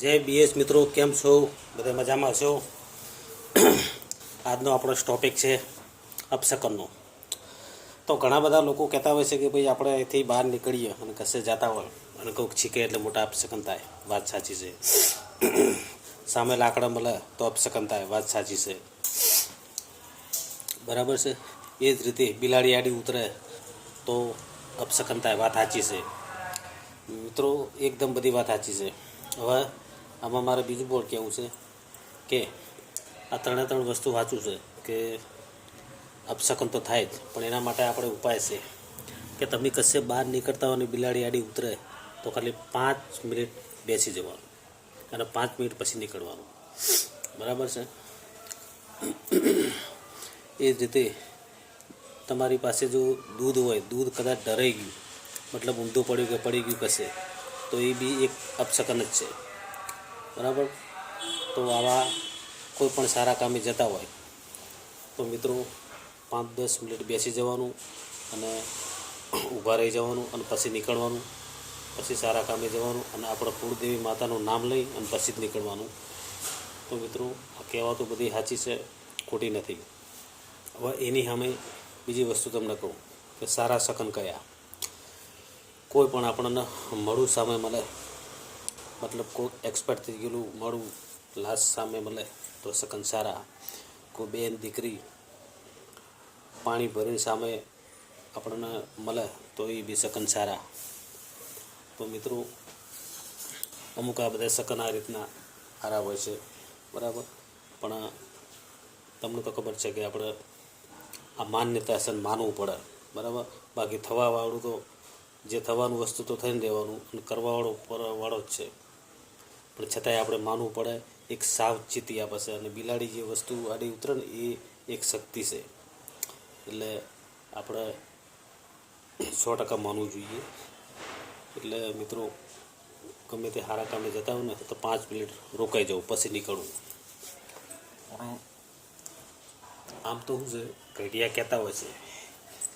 જય બીએસ મિત્રો, કેમ છો? બધા મજામાં છો? આજનો આપણો ટોપિક છે અપશકનનો. તો ઘણા બધા લોકો કહેતા હોય છે કે ભાઈ આપણે અહીંથી બહાર નીકળીએ અને કશે જતા હોય અને કોઈક છીકે એટલે મોટા અપશકન થાય. વાત સાચી છે. સામે લાકડા મળે તો અપશકન થાય. વાત સાચી છે. બરાબર છે? એ જ રીતે બિલાડી આડી ઉતરે તો અપશકન થાય. વાત સાચી છે. મિત્રો, એકદમ બધી વાત સાચી છે. હવે આમાં મારે બીજું પણ કહેવું છે કે આ ત્રણે ત્રણ વસ્તુ વાંચું છે કે અપશકન તો થાય જ, પણ એના માટે આપણે ઉપાય છે કે તમે કશે બહાર નીકળતા હોય અને બિલાડી આડી ઉતરે, તો ખાલી પાંચ મિનિટ બેસી જવાનું અને પાંચ મિનિટ પછી નીકળવાનું. બરાબર છે? એ જ રીતે તમારી પાસે જો દૂધ હોય, દૂધ કદાચ ડરાઈ ગયું, મતલબ ઊંધું પડ્યું કે પડી ગયું કશે, તો એ બી એક અપશકન જ છે. બરાબર? તો આવા કોઈ પણ સારા કામે જતા હોય, તો મિત્રો પાંચ દસ મિનિટ બેસી જવાનું અને ઊભા રહી જવાનું અને પછી નીકળવાનું, પછી સારા કામે જવાનું અને આપણે કુળદેવી માતાનું નામ લઈ અને પછી જ નીકળવાનું. તો મિત્રો, આ કહેવાતો બધી સાચી છે, ખોટી નથી. હવે એની સામે બીજી વસ્તુ તમને કહું કે સારા સકન કયા? કોઈ પણ આપણને મળું સામે મળે મતલબ કોઈ એક્સપર્ટ થઈ ગયેલું મળું લાશ સામે મળે તો શકન સારા. કોઈ બેન દીકરી પાણી ભરીને સામે આપણને મળે તો એ બી શકન સારા. તો મિત્રો, અમુક આ બધા શકન આ રીતના સારા હોય છે. બરાબર? પણ તમને તો ખબર છે કે આપણે આ માન્યતા છે માનવું પડે. બરાબર? બાકી થવાવાળું તો, જે થવાનું વસ્તુ તો થઈને રહેવાનું અને કરવાવાળો પરવાળો જ છે. પણ છતાંય આપણે માનવું પડે એક સાવચેતી આપે છે અને બિલાડી જે વસ્તુ આડી ઉતરે ને એ એક શક્તિ છે. એટલે આપણે સો ટકા માનવું જોઈએ. એટલે મિત્રો ગમે તે સારા કામે જતા હોય ને તો પાંચ મિનિટ રોકાઈ જવું પછી નીકળવું. આમ તો શું છે ઘડિયા કહેતા હોય છે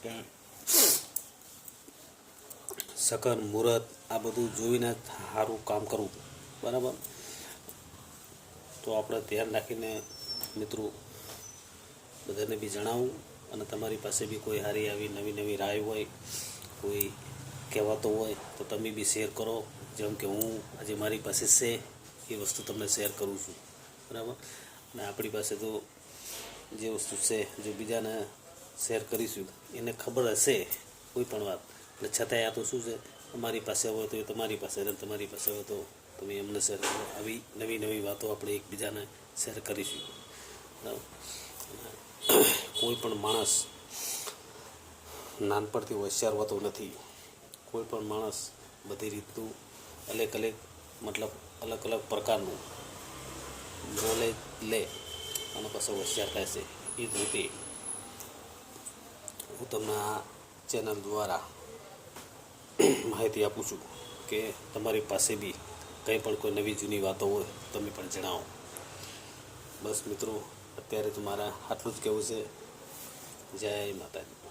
કે સકન મુહૂર્ત આ બધું જોઈને સારું કામ કરવું. બરાબર? તો આપણે ધ્યાન રાખીને મિત્રો બધાને બી જણાવું અને તમારી પાસે બી કોઈ સારી આવી નવી નવી રાય હોય, કોઈ કહેવાતો હોય, તો તમે બી શેર કરો. જેમ કે હું આજે મારી પાસે છે, એ વસ્તુ તમને શેર કરું છું. બરાબર? અને આપણી પાસે તો જે વસ્તુ છે, જો બીજાને શેર કરીશું, એને ખબર હશે કોઈ પણ વાત. એટલે છતાંય આ તો શું છે? અમારી પાસે હોય તો એ તમારી પાસે અને તમારી પાસે હોય તો તમે એમને શેર કરો. આવી નવી નવી વાતો આપણે એકબીજાને શેર કરીશું. કોઈ પણ માણસ નાનપણથી હોશિયાર હોતો નથી. કોઈ પણ માણસ બધી રીતનું અલગ અલગ, મતલબ અલગ અલગ પ્રકારનું નોલેજ લે અને પછી હોશિયાર થાય છે. એ જ રીતે હું તમને આ ચેનલ દ્વારા માહિતી આપું છું કે તમારી પાસે બી કંઈ પણ કોઈ નવી જૂની વાતો હોય, તમે પણ જણાવો. બસ મિત્રો, અત્યારે તો મારા આટલું જ કહેવું છે, જય માતાજી.